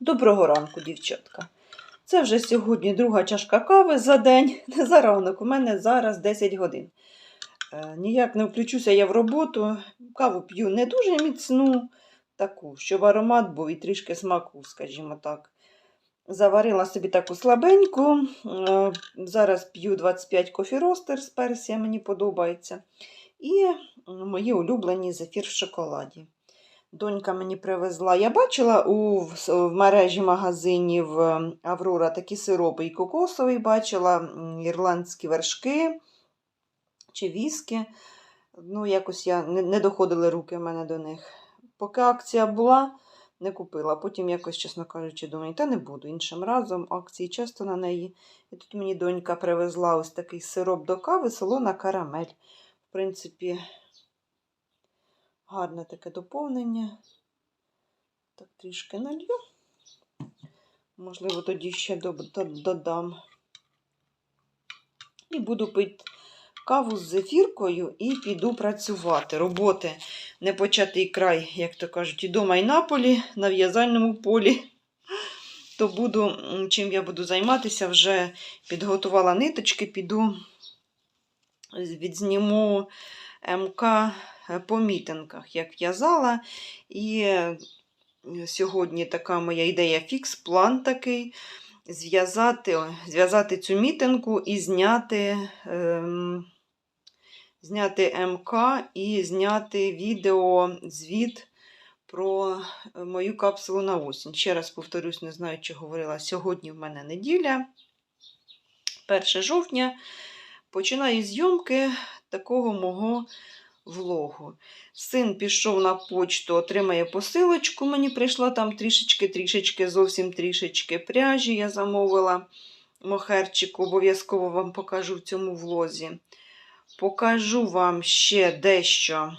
Доброго ранку, дівчатка. Це вже сьогодні друга чашка кави за день. Не за ранок, у мене зараз 10 годин. Е, ніяк не включуся я в роботу. Каву п'ю не дуже міцну, таку, щоб аромат був і трішки смаку, скажімо так. Заварила собі таку слабеньку. Е, зараз п'ю 25 кофі ростер з персія, мені подобається. І мої улюблені зефір в шоколаді. Донька мені привезла. Я бачила у в, мережі магазинів е, Аврора такі сиропи і кокосовий, бачила ірландські вершки чи віскі. Ну, якось я не, не доходили руки в мене до них. Поки акція була, не купила. Потім якось, чесно кажучи, думаю, та не буду іншим разом. Акції часто на неї. І тут мені донька привезла ось такий сироп до кави, солона карамель. В принципі, гарне таке доповнення. Так, трішки налью. Можливо, тоді ще до- до- додам. І буду пити каву з зефіркою і піду працювати. Роботи не початий край, як то кажуть, і дома, і на полі, на в'язальному полі. То буду, чим я буду займатися, вже підготувала ниточки, піду відзніму МК по мітингах, як в'язала. І е, сьогодні така моя ідея фікс, план такий. Зв'язати, зв'язати цю мітинку і зняти, ем, зняти МК і зняти відео звіт про е, мою капсулу на осінь. Ще раз повторюсь, не знаю, чи говорила. Сьогодні в мене неділя, 1 жовтня. Починаю зйомки такого мого влогу. Син пішов на почту, отримає посилочку. Мені прийшла там трішечки-трішечки, зовсім трішечки пряжі. Я замовила мохерчику, обов'язково вам покажу в цьому влозі. Покажу вам ще дещо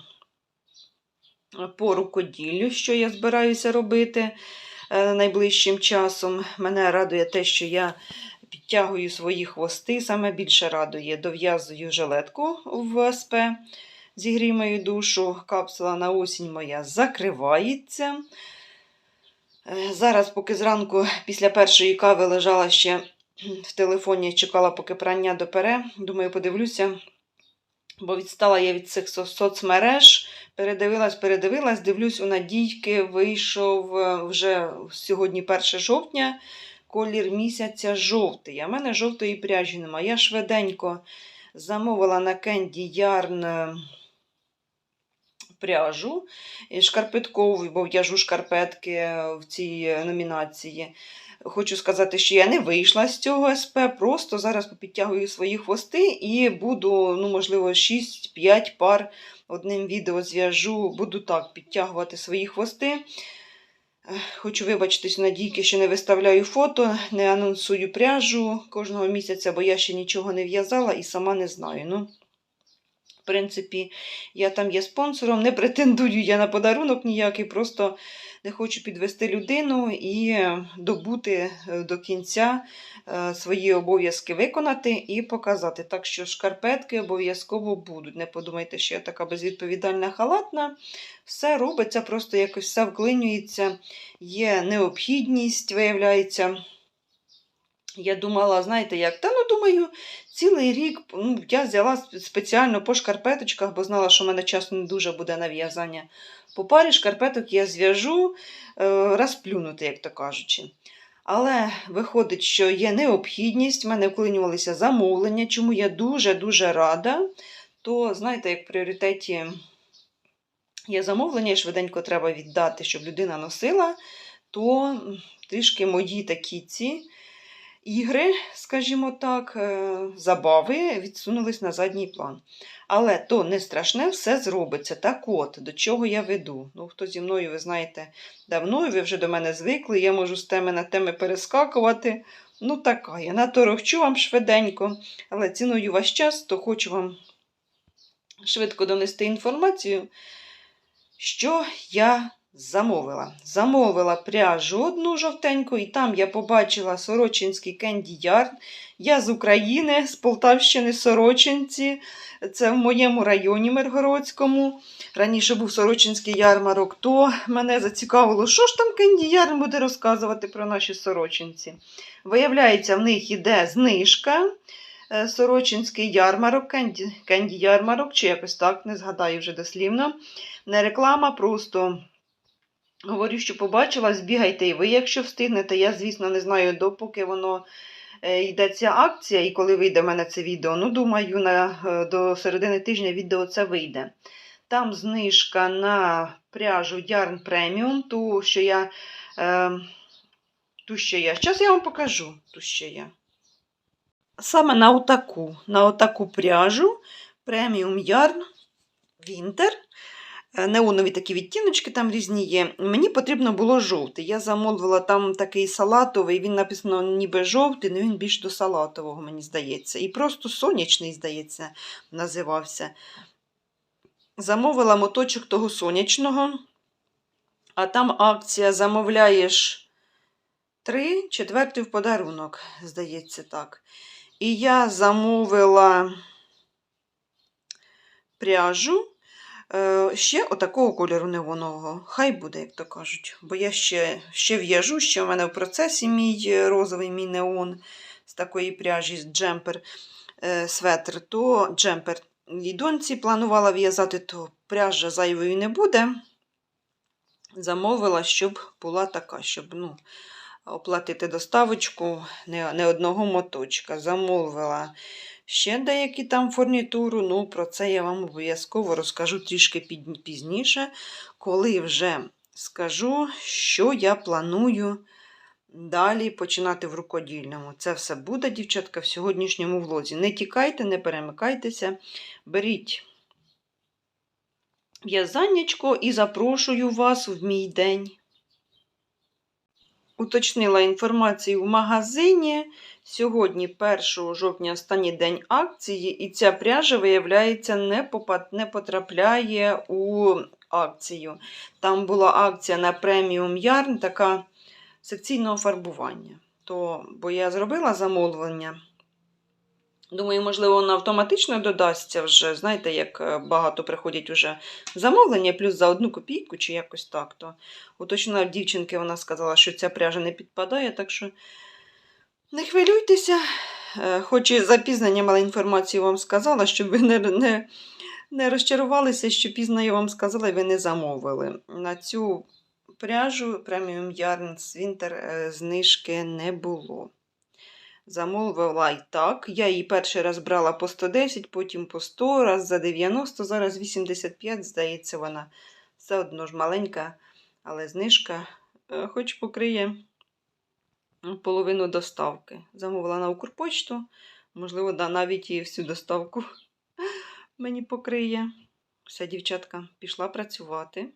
по рукоділлю, що я збираюся робити е, найближчим часом. Мене радує те, що я підтягую свої хвости. Саме більше радує, дов'язую жилетку в СП. Зігрій мою душу, капсула на осінь моя закривається. Е, Зараз, поки зранку після першої кави лежала ще в телефоні, чекала, поки прання допере. Думаю, подивлюся, бо відстала я від цих соцмереж. Передивилась, передивилась, дивлюсь, у Надійки вийшов е, вже сьогодні 1 жовтня. Колір місяця жовтий. А в мене жовтої пряжі немає. Я швиденько замовила на Кенді Ярн е, пряжу і шкарпеткову, бо в'яжу шкарпетки в цій номінації. Хочу сказати, що я не вийшла з цього СП, просто зараз попідтягую свої хвости і буду, ну, можливо, 6-5 пар одним відео зв'яжу, буду так підтягувати свої хвости. Хочу вибачитись Надійки, що не виставляю фото, не анонсую пряжу кожного місяця, бо я ще нічого не в'язала і сама не знаю. Ну, принципі, я там є спонсором, не претендую я на подарунок ніякий, просто не хочу підвести людину і добути е, до кінця е, свої обов'язки виконати і показати. Так що шкарпетки обов'язково будуть. Не подумайте, що я така безвідповідальна халатна. Все робиться, просто якось все вклинюється, є необхідність, виявляється. Я думала, знаєте як? Та ну думаю, цілий рік ну, я взяла спеціально по шкарпеточках, бо знала, що в мене часу не дуже буде на в'язання. По парі шкарпеток я зв'яжу е, розплюнути, як то кажучи. Але виходить, що є необхідність, в мене вклинювалися замовлення, чому я дуже-дуже рада. То, знаєте, як в пріоритеті є замовлення, і швиденько треба віддати, щоб людина носила, то трішки мої такі ці ігри, скажімо так, е, забави відсунулись на задній план. Але то не страшне, все зробиться. Так от, до чого я веду. Ну, хто зі мною, ви знаєте, давно, ви вже до мене звикли, я можу з теми на теми перескакувати. Ну, така, я наторохчу вам швиденько, але ціную ваш час, то хочу вам швидко донести інформацію, що я замовила. Замовила пряжу одну жовтеньку, і там я побачила Сорочинський кенді ярн. Я з України, з Полтавщини Сорочинці. Це в моєму районі Миргородському. Раніше був Сорочинський ярмарок, то мене зацікавило, що ж там кенді ярн буде розказувати про наші сорочинці. Виявляється, в них іде знижка. Е, Сорочинський ярмарок, кенді, кенді ярмарок, чи якось так, не згадаю вже дослівно. Не реклама, просто говорю, що побачила, збігайте і ви, якщо встигнете. Я, звісно, не знаю, допоки воно е, йде ця акція і коли вийде в мене це відео. Ну, думаю, на, е, до середини тижня відео це вийде. Там знижка на пряжу Yarn Premium, ту, що я. Е, ту, що я. Зараз я вам покажу ту, що я. Саме на отаку, на отаку пряжу Premium Yarn Winter. Е, Неонові такі відтіночки там різні є. Мені потрібно було жовтий. Я замовила там такий салатовий, він написано ніби жовтий, але він більш до салатового, мені здається. І просто сонячний, здається, називався. Замовила моточок того сонячного, а там акція замовляєш три, четвертий в подарунок, здається так. І я замовила пряжу. Е, Ще отакого кольору неонового. Хай буде, як то кажуть. Бо я ще ще в'яжу, ще в мене в процесі мій е, розовий мій неон з такої пряжі, з джемпер е, светр, то джемпер. І доньці планувала в'язати, то пряжа зайвою не буде. Замовила, щоб була така, щоб ну, оплатити доставочку не, не одного моточка. Замовила ще деякі там фурнітуру. Ну, про це я вам обов'язково розкажу трішки пізніше, коли вже скажу, що я планую далі починати в рукодільному. Це все буде, дівчатка, в сьогоднішньому влозі. Не тікайте, не перемикайтеся, беріть в'язаннячко і запрошую вас в мій день. Уточнила інформацію в магазині. Сьогодні, 1 жовтня, останній день акції, і ця пряжа, виявляється, не, потрапляє у акцію. Там була акція на преміум ярн, така секційного фарбування. То, бо я зробила замовлення. Думаю, можливо, воно автоматично додасться вже. Знаєте, як е, багато приходять вже замовлення, плюс за одну копійку чи якось так. То уточнила дівчинки, вона сказала, що ця пряжа не підпадає, так що не хвилюйтеся. Е, Хоч і запізнення мала інформацію вам сказала, щоб ви не, не, не розчарувалися, що пізно я вам сказала і ви не замовили. На цю пряжу преміум Yarn Winter е, знижки не було. Замовила і так. Я її перший раз брала по 110, потім по 100, раз за 90, зараз 85, здається, вона все одно ж маленька, але знижка, е, хоч покриє половину доставки. Замовила на Укрпочту, можливо, да, навіть і всю доставку мені покриє. Все, дівчатка, пішла працювати.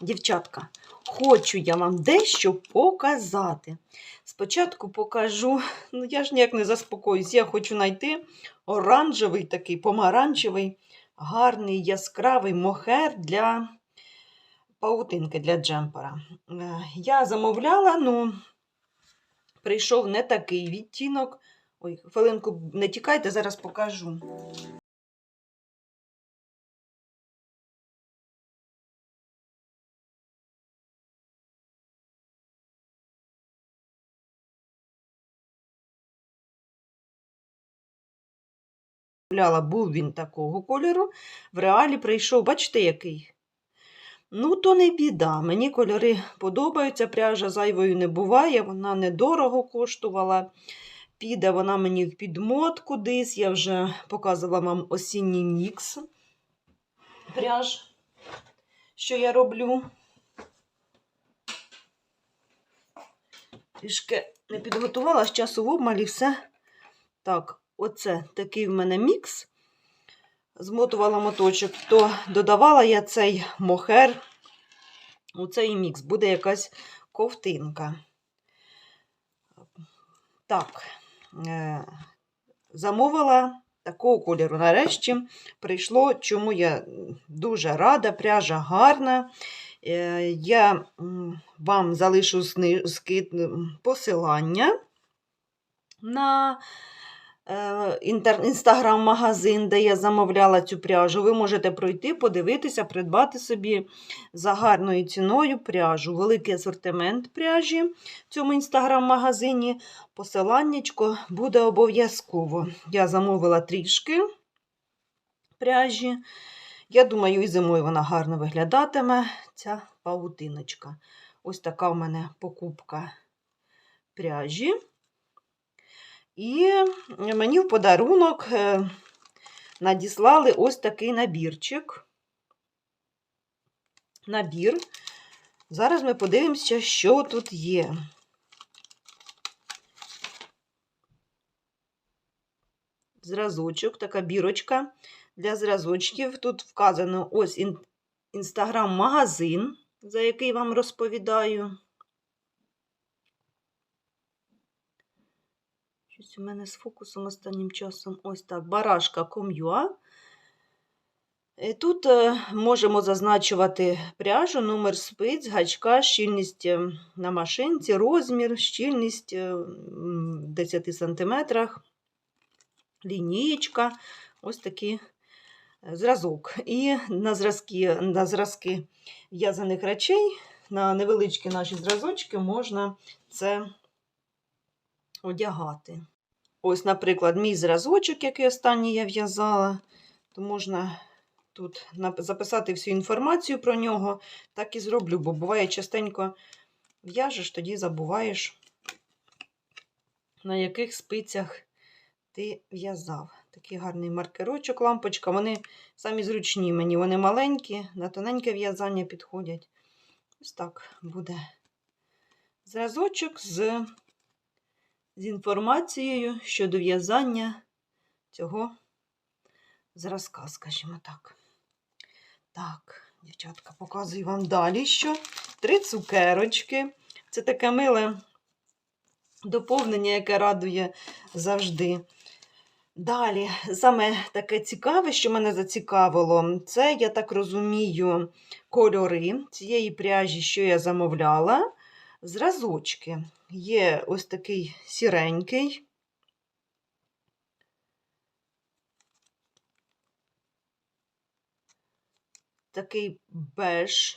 Дівчатка, хочу я вам дещо показати. Спочатку покажу, ну я ж ніяк не заспокоюсь, я хочу знайти оранжевий такий помаранчевий, гарний яскравий мохер для паутинки для джемпера. Е, Я замовляла, ну, прийшов не такий відтінок. Ой, хвилинку не тікайте, зараз покажу. Був він такого кольору. В реалі прийшов, бачите, який? Ну, то не біда. Мені кольори подобаються, пряжа зайвою не буває, вона недорого коштувала. Піде вона мені в підмот кудись. Я вже показувала вам осінній мікс пряж, що я роблю. Трішки не підготувала, з часу в обмалі все. Так, оце такий в мене мікс. Змотувала моточок, то додавала я цей мохер. У цей мікс буде якась ковтинка. Так, е, замовила такого кольору. Нарешті прийшло, чому я дуже рада, пряжа гарна. Е, Я вам залишу посилання на інстаграм-магазин, де я замовляла цю пряжу. Ви можете пройти, подивитися, придбати собі за гарною ціною пряжу. Великий асортимент пряжі в цьому інстаграм-магазині. Посиланнячко буде обов'язково. Я замовила трішки пряжі. Я думаю, і зимою вона гарно виглядатиме, ця паутиночка. Ось така в мене покупка пряжі. І мені в подарунок е, надіслали ось такий набірчик. Набір. Зараз ми подивимося, що тут є. Зразочок, така бірочка для зразочків. Тут вказано ось інстаграм-магазин, за який вам розповідаю. Щось у мене з фокусом останнім часом. Ось так. Барашка.com.ua. Е, Тут е, можемо зазначувати пряжу, номер спиць, гачка, щільність е, на машинці, розмір, щільність в 10 см, лінієчка. Ось такі е, зразок. І на зразки, на зразки в'язаних речей, на невеличкі наші зразочки можна це одягати. Ось, наприклад, мій зразочок, який останній я в'язала, то можна тут записати всю інформацію про нього. Так і зроблю, бо буває частенько в'яжеш, тоді забуваєш, на яких спицях ти в'язав. Такий гарний маркерочок, лампочка. Вони самі зручні мені, вони маленькі, на тоненьке в'язання підходять. Ось так буде зразочок з, з інформацією щодо в'язання цього зразка, скажімо так. Так, дівчатка, показую вам далі, що три цукерочки. Це таке миле доповнення, яке радує завжди. Далі, саме таке цікаве, що мене зацікавило, це, я так розумію, кольори цієї пряжі, що я замовляла. Зразочки. Є ось такий сіренький. Такий беж,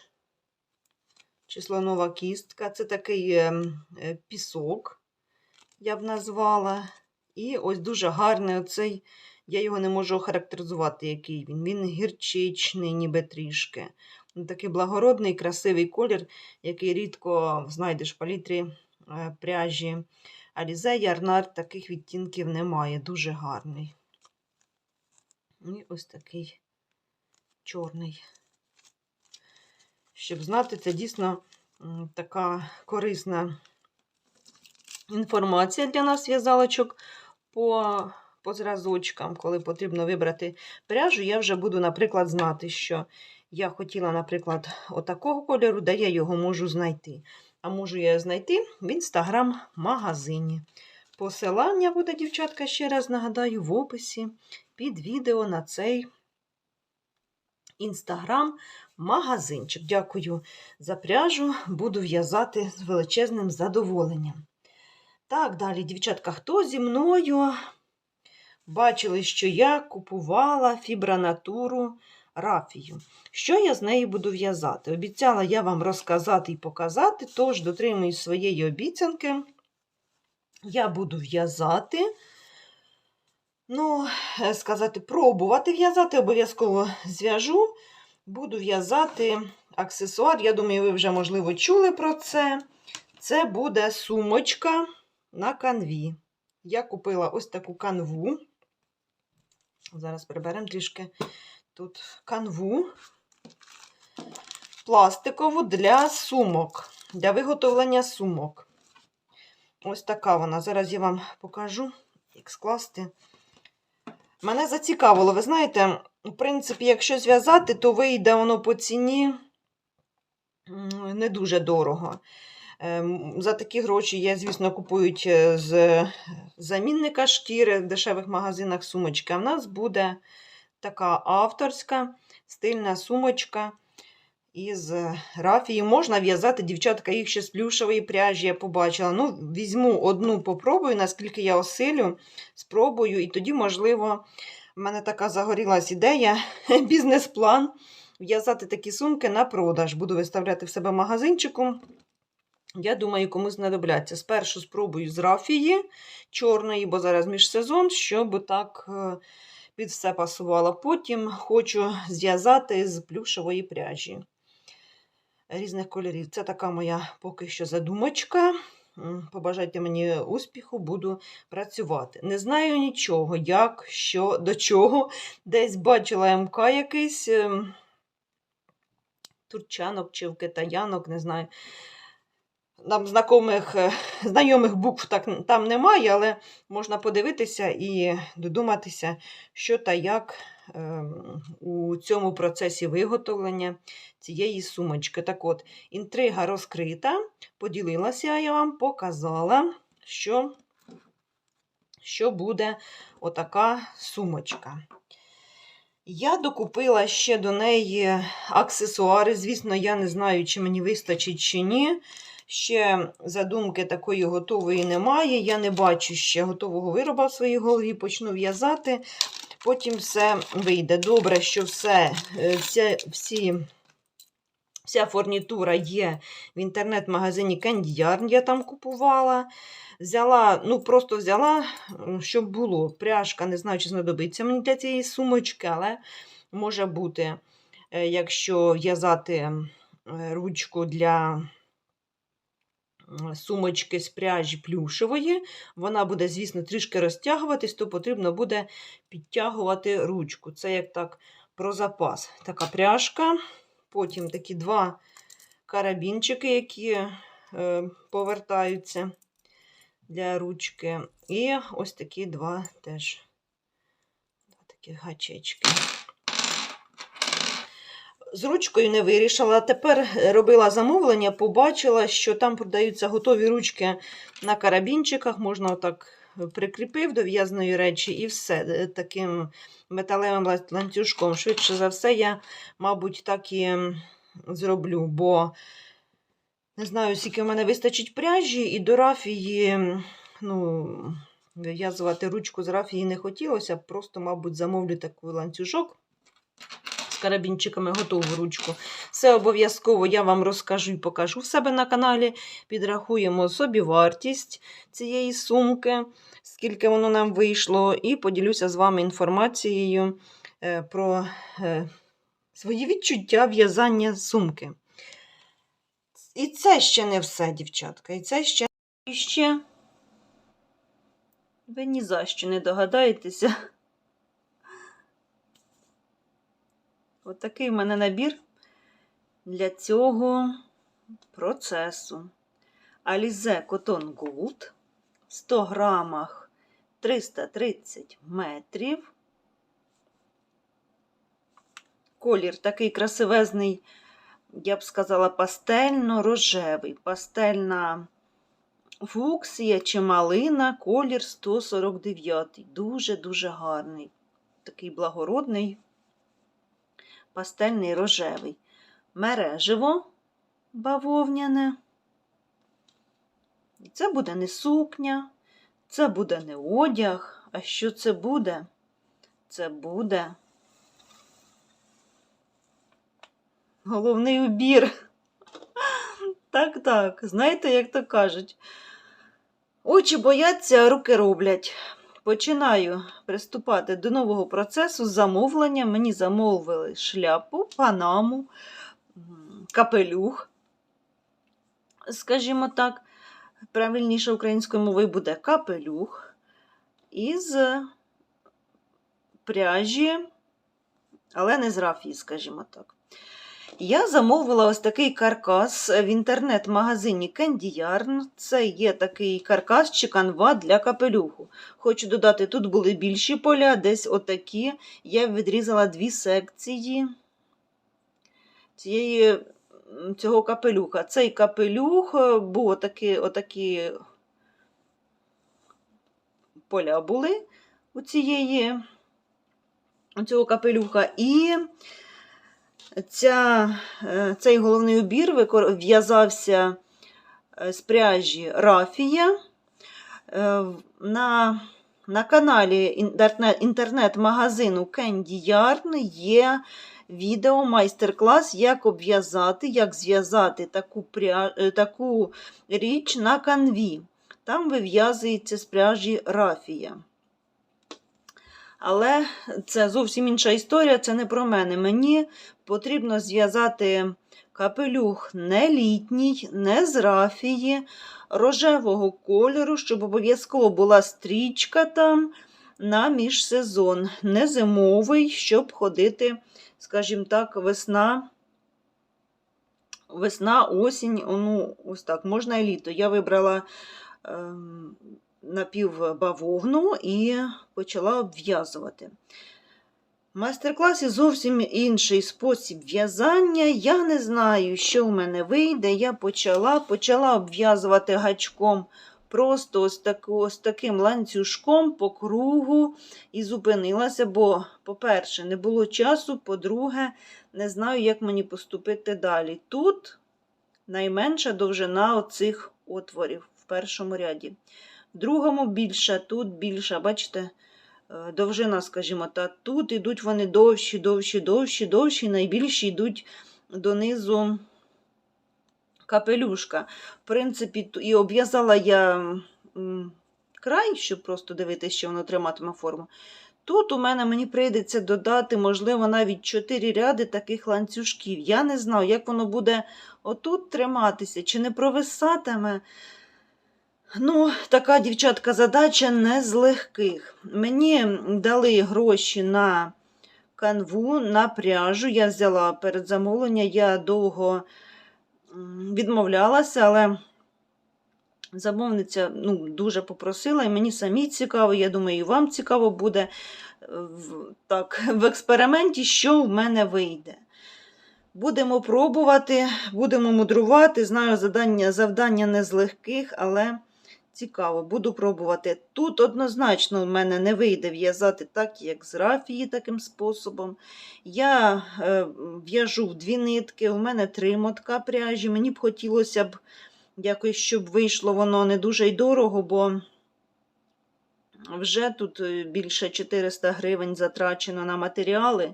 числонова кістка. Це такий е, е, пісок, я б назвала. І ось дуже гарний оцей, я його не можу охарактеризувати, який він. Він гірчичний, ніби трішки. Він Такий благородний, красивий колір, який рідко знайдеш в палітрі е, пряжі. Алізе, ярнар, таких відтінків немає. Дуже гарний. І ось такий чорний. Щоб знати, це дійсно така корисна інформація для нас в'язалочок по, по зразочкам, коли потрібно вибрати пряжу, я вже буду, наприклад, знати, що я хотіла, наприклад, отакого кольору, де я його можу знайти. А можу я знайти в інстаграм-магазині. Посилання буде, дівчатка, ще раз нагадаю, в описі під відео на цей інстаграм-магазинчик. Дякую за пряжу, буду в'язати з величезним задоволенням. Так, далі, дівчатка, хто зі мною бачили, що я купувала фібранатуру рафію. Що я з нею буду в'язати? Обіцяла я вам розказати і показати, тож дотримуюсь своєї обіцянки. Я буду в'язати, ну, е, сказати, пробувати в'язати, обов'язково зв'яжу. Буду в'язати аксесуар. Я думаю, ви вже, можливо, чули про це. Це буде сумочка на канві. Я купила ось таку канву. Зараз приберемо трішки тут канву пластикову для сумок, для виготовлення сумок. Ось така вона. Зараз я вам покажу, як скласти. Мене зацікавило, ви знаєте, в принципі, якщо зв'язати, то вийде воно по ціні не дуже дорого. Ем, За такі гроші є, звісно, купують е, з замінника шкіри в дешевих магазинах сумочки. А в нас буде така авторська стильна сумочка. із рафії. Можна в'язати, дівчатка, їх ще з плюшевої пряжі, я побачила. Ну, візьму одну, попробую, наскільки я осилю, спробую, і тоді, можливо, в мене така загорілась ідея, бізнес-план в'язати такі сумки на продаж. Буду виставляти в себе магазинчиком. Я думаю, комусь знадобляться. Спершу спробую з рафії чорної, бо зараз міжсезон, щоб так е, під все пасувало. Потім хочу зв'язати з плюшевої пряжі різних кольорів. Це така моя поки що задумочка. Побажайте мені успіху, буду працювати. Не знаю нічого, як, що, до чого. Десь бачила МК якийсь ем, турчанок чи в китаянок, не знаю. Нам знайомих, е, знайомих букв так, там немає, але можна подивитися і додуматися, що та як ем, у цьому процесі виготовлення цієї сумочки. Так от, інтрига розкрита, поділилася я вам, показала, що, що буде отака сумочка. Я докупила ще до неї аксесуари. Звісно, я не знаю, чи мені вистачить чи ні. Ще задумки такої готової немає. Я не бачу ще готового вироба в своїй голові. Почну в'язати, потім все вийде. Добре, що все, е, вся, всі, вся фурнітура є в інтернет-магазині Yarn, я там купувала. Взяла, ну просто взяла, щоб було. Пряжка, не знаю, чи знадобиться мені для цієї сумочки, але може бути, е, якщо в'язати ручку для сумочки з пряжі плюшевої, вона буде, звісно, трішки розтягуватись, то потрібно буде підтягувати ручку. Це як так про запас. Така пряжка. Потім такі два карабінчики, які е, повертаються для ручки. І ось такі два теж два такі гачечки. З ручкою не вирішила. Тепер робила замовлення, побачила, що там продаються готові ручки на карабінчиках. Можна отак прикріпив до в'язної речі і все. Е, Таким металевим ланцюжком. Швидше за все, я, мабуть, так і зроблю, бо не знаю, скільки в мене вистачить пряжі, і до рафії, ну, вив'язувати ручку з рафії не хотілося. Просто, мабуть, замовлю такий ланцюжок карабінчиками готову ручку. Все обов'язково я вам розкажу і покажу в себе на каналі. Підрахуємо собі вартість цієї сумки, скільки воно нам вийшло, і поділюся з вами інформацією е, про е, свої відчуття в'язання сумки. І це ще не все, дівчатка. І це ще і ще. Ви ні за що не догадаєтеся. Отакий в мене набір для цього процесу. Cotton Gold в 100 грамах 330 метрів. Колір такий красивезний, я б сказала, пастельно-рожевий. Пастельна фуксія чи малина, колір 149. Дуже-дуже гарний. Такий благородний, пастельний рожевий. Мереживо бавовняне. Це буде не сукня, це буде не одяг. А що це буде? Це буде головний убір. Так, так, знаєте, як то кажуть. Очі бояться, а руки роблять. Починаю приступати до нового процесу замовлення. Мені замовили шляпу, панаму, капелюх. Скажімо так, правильніше українською мовою буде капелюх із пряжі, але не з рафії, скажімо так. Я замовила ось такий каркас в інтернет-магазині Candy Yarn. Це є такий каркас чи канва для капелюху. Хочу додати, тут були більші поля, десь отакі. Я відрізала дві секції цієї, цього капелюха. Цей капелюх е, був отакі, отакі поля були у цієї у цього капелюха. І ця, е, цей головний убір в'язався е, з пряжі Рафія. Е, На, на каналі інтернет- інтернет-магазину Candy Yarn є відео майстер-клас, як обв'язати, як зв'язати таку, пря... таку річ на канві. Там вив'язується з пряжі Рафія. Але це зовсім інша історія, це не про мене. Мені потрібно зв'язати капелюх не літній, не з рафії, рожевого кольору, щоб обов'язково була стрічка там на міжсезон, не зимовий, щоб ходити, скажімо так, весна. Весна, осінь, ну, ось так, можна і літо. Я вибрала ем, напівбавовну і почала обв'язувати. В майстер-класі зовсім інший спосіб в'язання. Я не знаю, що в мене вийде. Я почала почала обв'язувати гачком просто ось, таку, ось таким ланцюжком по кругу і зупинилася, бо, по-перше, не було часу, по-друге, не знаю, як мені поступити далі. Тут найменша довжина оцих отворів в першому ряді. Другому більша, тут більша, бачите, е, довжина, скажімо так, тут йдуть вони довші, довші, довші, довші, найбільші йдуть донизу капелюшка. В принципі, і обв'язала я край, щоб просто дивитися, що воно триматиме форму. Тут у мене мені прийдеться додати, можливо, навіть 4 ряди таких ланцюжків. Я не знаю, як воно буде отут триматися, чи не провисатиме. Ну, така, дівчатка, задача не з легких. Мені дали гроші на канву, на пряжу. Я взяла перед замовлення, я довго відмовлялася, але замовниця ну, дуже попросила, і мені самі цікаво, я думаю, і вам цікаво буде е, в, так, в експерименті, що в мене вийде. Будемо пробувати, будемо мудрувати. Знаю, завдання, завдання не з легких, але цікаво, буду пробувати. Тут однозначно в мене не вийде в'язати так, як з рафії, таким способом. Я е, в'яжу в дві нитки, у мене три мотка пряжі. Мені б хотілося б якось, щоб вийшло воно не дуже й дорого, бо вже тут е, більше 400 гривень затрачено на матеріали.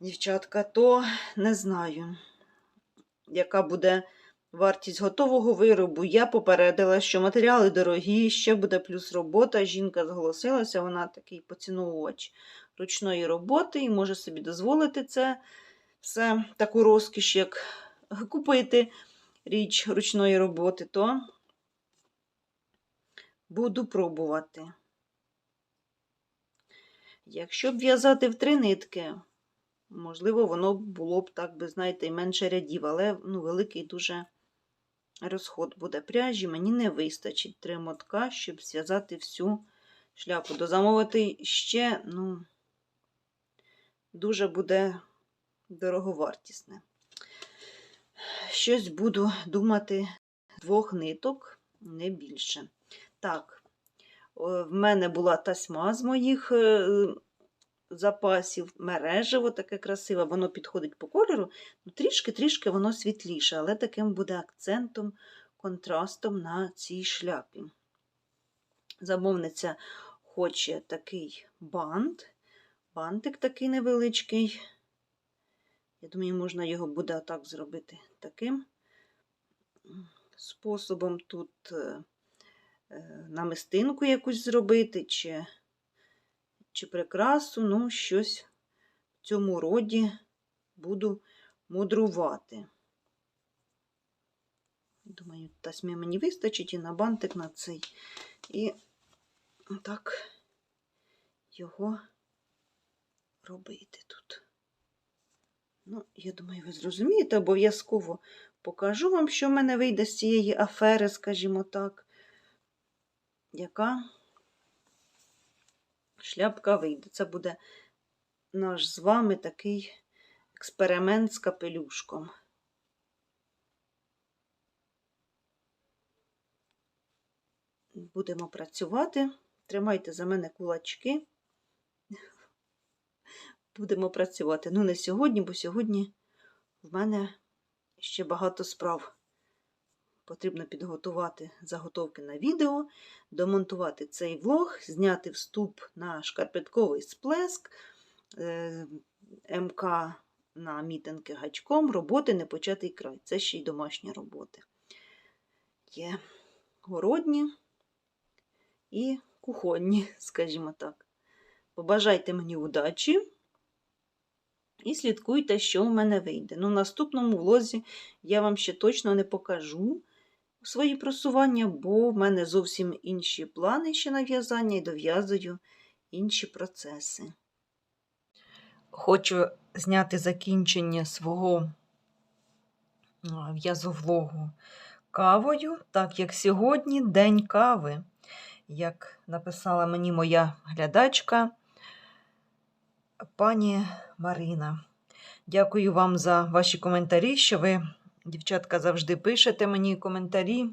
Дівчатка, то не знаю, яка буде вартість готового виробу. Я попередила, що матеріали дорогі, ще буде плюс робота. Жінка зголосилася, вона такий поціновувач ручної роботи і може собі дозволити це все, таку розкіш, як купити річ ручної роботи, то буду пробувати. Якщо б в'язати в три нитки, можливо, воно було б так би, знаєте, менше рядів, але ну, великий дуже розход буде пряжі. Мені не вистачить три мотка, щоб зв'язати всю шляпу. Дозамовити ще, ну, дуже буде дороговартісне. Щось буду думати двох ниток, не більше. Так, в мене була тасьма з моїх е, запасів, мережево таке красиве, воно підходить по кольору, ну, трішки-трішки воно світліше, але таким буде акцентом, контрастом на цій шляпі. Замовниця хоче такий бант, бантик такий невеличкий. Я думаю, можна його буде так зробити таким способом тут е, е, намистинку якусь зробити, чи, чи прикрасу, ну, щось в цьому роді буду мудрувати. Думаю, тасьмі мені вистачить і на бантик на цей. І так його робити тут. Ну, я думаю, ви зрозумієте, обов'язково покажу вам, що в мене вийде з цієї афери, скажімо так, яка шляпка вийде. Це буде наш з вами такий експеримент з капелюшком. Будемо працювати. Тримайте за мене кулачки. будемо працювати. Ну, не сьогодні, бо сьогодні в мене ще багато справ. Потрібно підготувати заготовки на відео, домонтувати цей влог, зняти вступ на шкарпетковий сплеск, е, МК на мітинги гачком, роботи не початий край. Це ще й домашні роботи. Є городні і кухонні, скажімо так. Побажайте мені удачі і слідкуйте, що в мене вийде. Ну, в наступному влозі я вам ще точно не покажу свої просування, бо в мене зовсім інші плани ще на в'язання і дов'язую інші процеси. Хочу зняти закінчення свого в'язовлогу кавою, так як сьогодні день кави, як написала мені моя глядачка пані Марина. Дякую вам за ваші коментарі, що ви, дівчатка, завжди пишете мені коментарі.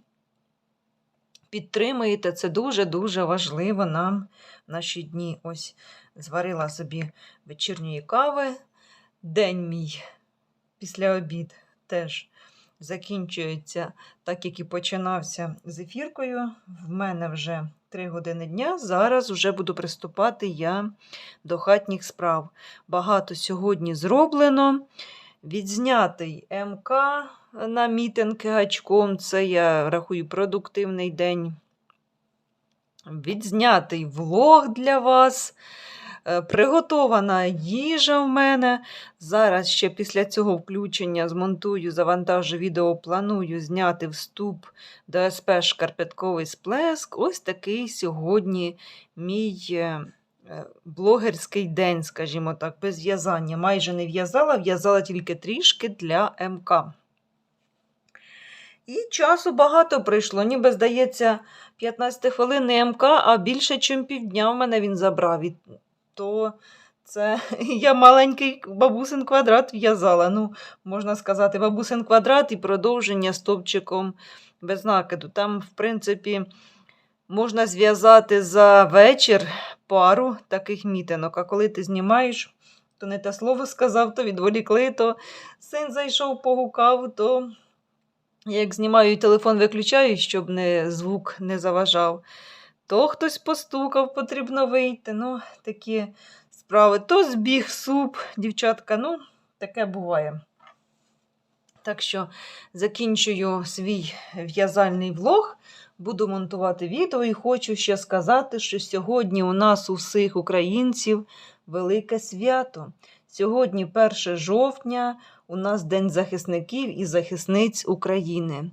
Підтримуєте, це дуже-дуже важливо нам в наші дні. Ось зварила собі вечірньої кави. День мій після обід теж закінчується, так як і починався з ефіркою. В мене вже 3 години дня. Зараз вже буду приступати я до хатніх справ. Багато сьогодні зроблено. Відзнятий МК на мітинги гачком. Це я рахую продуктивний день. Відзнятий влог для вас. Е, Приготована їжа в мене. Зараз ще після цього включення змонтую, завантажу відео, планую зняти вступ до СП Шкарпетковий сплеск. Ось такий сьогодні мій е, е, блогерський день, скажімо так, без в'язання. Майже не в'язала, в'язала тільки трішки для МК. І часу багато прийшло, ніби здається, 15 хвилин МК, а більше, ніж півдня в мене він забрав. І то це я маленький бабусин квадрат в'язала. Ну, можна сказати, бабусин квадрат і продовження стовпчиком без накиду. Там, в принципі, можна зв'язати за вечір пару таких мітинок. А коли ти знімаєш, то не те слово сказав, то відволікли, то син зайшов, погукав, то як знімаю і телефон виключаю, щоб не, звук не заважав. То хтось постукав, потрібно вийти. Ну, такі справи. То збіг суп, дівчатка, ну, таке буває. Так що закінчую свій в'язальний влог, буду монтувати відео і хочу ще сказати, що сьогодні у нас у всіх українців велике свято. Сьогодні 1 жовтня, у нас День захисників і захисниць України.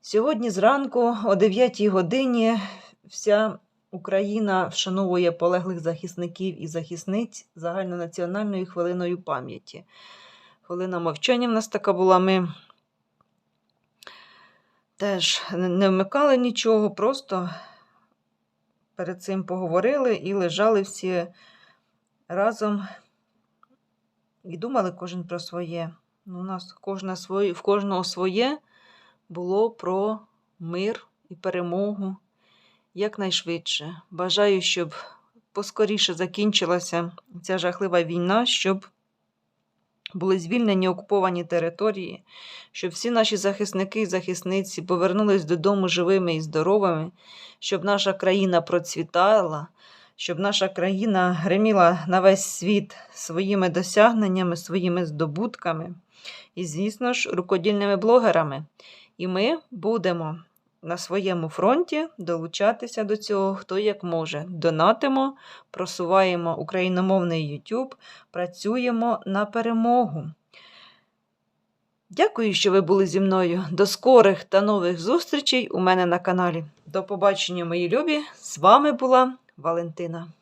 Сьогодні зранку о 9 годині вся Україна вшановує полеглих захисників і захисниць загальнонаціональною хвилиною пам'яті. Хвилина мовчання в нас така була. Ми теж не вмикали нічого, просто перед цим поговорили і лежали всі разом і думали кожен про своє. Ну, У нас кожна своє, в кожного своє було про мир і перемогу якнайшвидше. Бажаю, щоб поскоріше закінчилася ця жахлива війна, щоб були звільнені окуповані території, щоб всі наші захисники і захисниці повернулись додому живими і здоровими, щоб наша країна процвітала, щоб наша країна гриміла на весь світ своїми досягненнями, своїми здобутками і, звісно ж, рукодільними блогерами. І ми будемо на своєму фронті долучатися до цього, хто як може. Донатимо, просуваємо україномовний YouTube, працюємо на перемогу. Дякую, що ви були зі мною. До скорих та нових зустрічей у мене на каналі. До побачення, мої любі! З вами була Валентина.